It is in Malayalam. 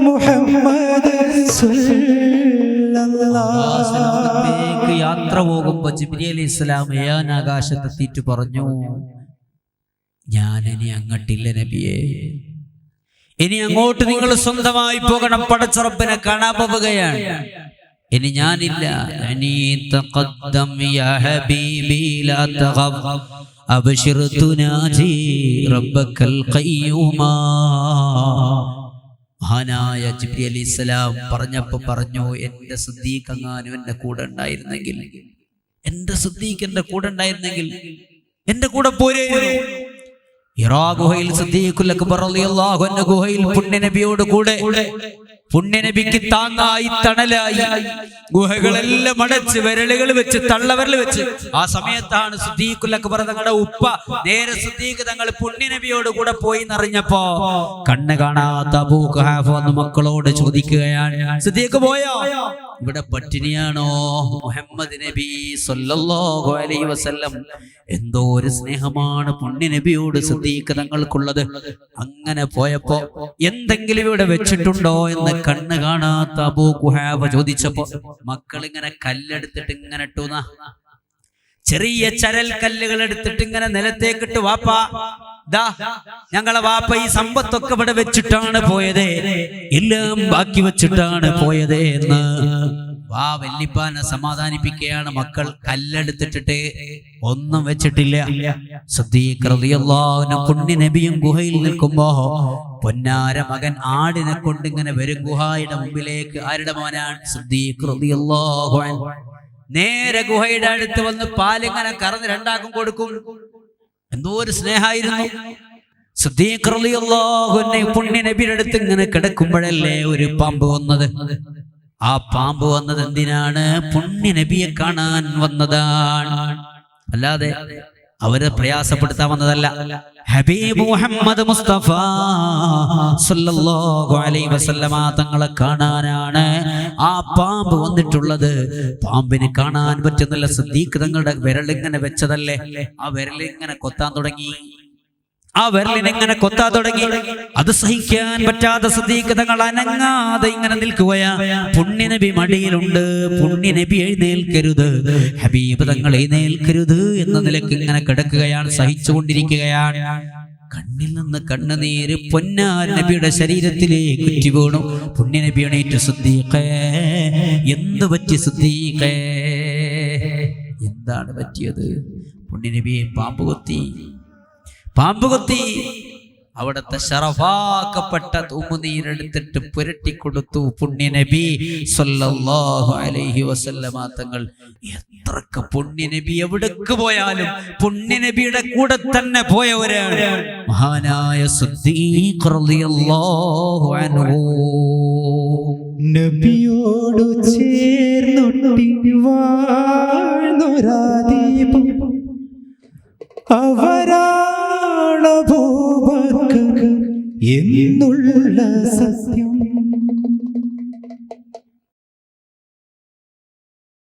മുഹമ്മദ് യാത്ര പോകുമ്പോ ജിബ്രി അലി ഇസ്ലാം ഏൻ ആകാശത്തെത്തിയിട്ട് പറഞ്ഞു ഞാൻ ഇനി അങ്ങട്ടില്ല നബിയെ. ഇനി അങ്ങോട്ട് നിങ്ങൾ സ്വന്തമായി പോകണം പടച്ചുറപ്പിനെ കാണാൻ പോവുകയാണ്. ഇനി ഞാനില്ല. തഖഫ്. തുനാജി റബ്ബക്കൽ ഖയ്യൂമാ. മഹാനായ ജിബ്രി അലി ഇസ്ലാം പറഞ്ഞപ്പോ പറഞ്ഞു എന്റെ സുദ്ദീഖ് അങ്ങാനും എന്റെ കൂടെ ഉണ്ടായിരുന്നെങ്കിൽ എന്റെ സുദ്ദീഖ് എന്റെ കൂടെ ഉണ്ടായിരുന്നെങ്കിൽ എന്റെ കൂടെ പോരേ? ഇറാ ഗുഹയിൽ സിദ്ദീഖുൽ അക്ബർ റളിയല്ലാഹു അൻഹു ഗുഹയിൽ പുണ്യ നബിയോട് കൂടെ പുണ്യ നബിക്ക് താങ്ങായി തണലായി. ഗുഹകളെല്ലാം അടച്ച് വിരലുകൾ വെച്ച് തള്ളവരൽ വെച്ച്. ആ സമയത്താണ് സിദ്ദീഖുൽ അക്ബർ തങ്ങളുടെ ഉപ്പ നേരെ സുദ്ദീഖ് തങ്ങൾ പുണ്യനബിയോട് കൂടെ പോയി എന്നറിഞ്ഞപ്പോ കണ്ണ് കാണാത്ത മക്കളോട് ചോദിക്കുകയാണ് സുദ്ദീഖ് പോയോ? ഇവിടെ പട്ടിണിയാണോ? മുഹമ്മദ് നബി സല്ലല്ലാഹു അലൈഹി വസല്ലം. എന്തോ ഒരു സ്നേഹമാണ് പൊണ്ണി നബിയോട് സിദ്ദീഖ് തങ്ങൾക്കുള്ളത്. അങ്ങനെ പോയപ്പോ എന്തെങ്കിലും ഇവിടെ വെച്ചിട്ടുണ്ടോ എന്ന് കണ്ണ് കാണാത്ത അബൂ കുഹാബ ചോദിച്ചപ്പോ മക്കൾ ഇങ്ങനെ കല്ലെടുത്തിട്ട് ഇങ്ങനെ ഇട്ടുന്ന ചെറിയ ചരൽ കല്ലുകൾ എടുത്തിട്ട് ഇങ്ങനെ നിലത്തേക്കിട്ട് വാപ്പ. ദാ ഞങ്ങളെ വാപ്പ ഈ സമ്പത്തൊക്കെ ഇവിടെ വെച്ചിട്ടാണ് പോയത്. എല്ലാം ബാക്കി വെച്ചിട്ടാണ് പോയത് എന്ന്. വാ വല്ലിപ്പാനെ സമാധാനിപ്പിക്കുകയാണ് മക്കൾ. കല്ലെടുത്തിട്ടിട്ട് ഒന്നും വെച്ചിട്ടില്ല. പുണ്യ നബിയും ഗുഹയിൽ നിൽക്കുമ്പോ പൊന്നാര മകൻ ആടിനെ കൊണ്ട് ഇങ്ങനെ വരും ഗുഹായുടെ മുമ്പിലേക്ക്. ആരുടെ മോനാണ്? നേരെ ഗുഹയുടെ അടുത്ത് വന്ന് പാലിങ്ങനെ കറന്ന് രണ്ടാക്കും കൊടുക്കും. എന്തോ ഒരു സ്നേഹമായിരുന്നു സിദ്ദീഖ് റളിയല്ലാഹു അൻഹു പുണ്യ നബിയുടെ അടുത്ത് ഇങ്ങനെ കിടക്കുമ്പോഴല്ലേ ഒരു പാമ്പ് വന്നത്? ആ പാമ്പ് വന്നത് എന്തിനാണ്? പുണ്യ നബിയെ കാണാൻ വന്നതാണ്. അല്ലാതെ അവരെ പ്രയാസപ്പെടുത്താൻ വന്നതല്ല. ഹബീബ് മുഹമ്മദ് മുസ്തഫ സല്ലല്ലാഹു അലൈഹി വസല്ലമ തങ്ങളെ കാണാനാണ്. ആ പാമ്പ് വന്നിട്ടുള്ളത്. പാമ്പിനെ കാണാൻ പറ്റുന്നില്ല. സിദ്ദീഖ് തങ്ങളുടെ വിരലിങ്ങനെ വെച്ചതല്ലേ? ആ വിരലിങ്ങനെ കൊത്താൻ തുടങ്ങി. ആ വിരലിനെങ്ങനെ കൊത്താൻ തുടങ്ങി. അത് സഹിക്കാൻ പറ്റാത്ത സദീകതകൾ അനങ്ങാതെ ഇങ്ങനെ നിൽക്കുകയാ. പുണ്യനബി മടിയിലുണ്ട്. പുണ്യനബി എഴുന്നേൽക്കരുത്. ഹബീബ് തങ്ങൾ എഴുന്നേൽക്കരുത് എന്ന നിലയ്ക്ക് ഇങ്ങനെ കിടക്കുകയാണ് സഹിച്ചുകൊണ്ടിരിക്കുകയാണ്. കണ്ണിൽ നിന്ന് കണ്ണുനീര് പൊന്നാർ നബിയുടെ ശരീരത്തിലേക്ക് കുറ്റി വീണു. പുണ്യനബി എണീറ്റ് സുദ്ദീഖേ എന്ത് പറ്റി സുദ്ദീഖേ? എന്താണ് പറ്റിയത്? പുണ്യനബിയെ പാമ്പ് കൊത്തി പാമ്പ് കൊത്തി. അവിടുത്തെ ഷറഫാക്കപ്പെട്ട തൂമുനീരെടുത്തിട്ട് പുരട്ടിക്കൊടുത്തു പുണ്യ നബി സല്ലല്ലാഹു അലൈഹി വസല്ലമ തങ്ങൾ. എത്രക്ക് പുണ്യ നബി എവിടേക്ക് പോയാലും പുണ്യ നബിയുടെ കൂടെ തന്നെ പോയവരാണ് മഹാനായ സിദ്ദീഖ് റളിയല്ലാഹു അൻഹു. നബിയോടു ചേർന്നൊട്ടി വാഴ്ന്നൊരാദീപം അവരാണഭൂപക്ക എന്നുള്ള സത്യം.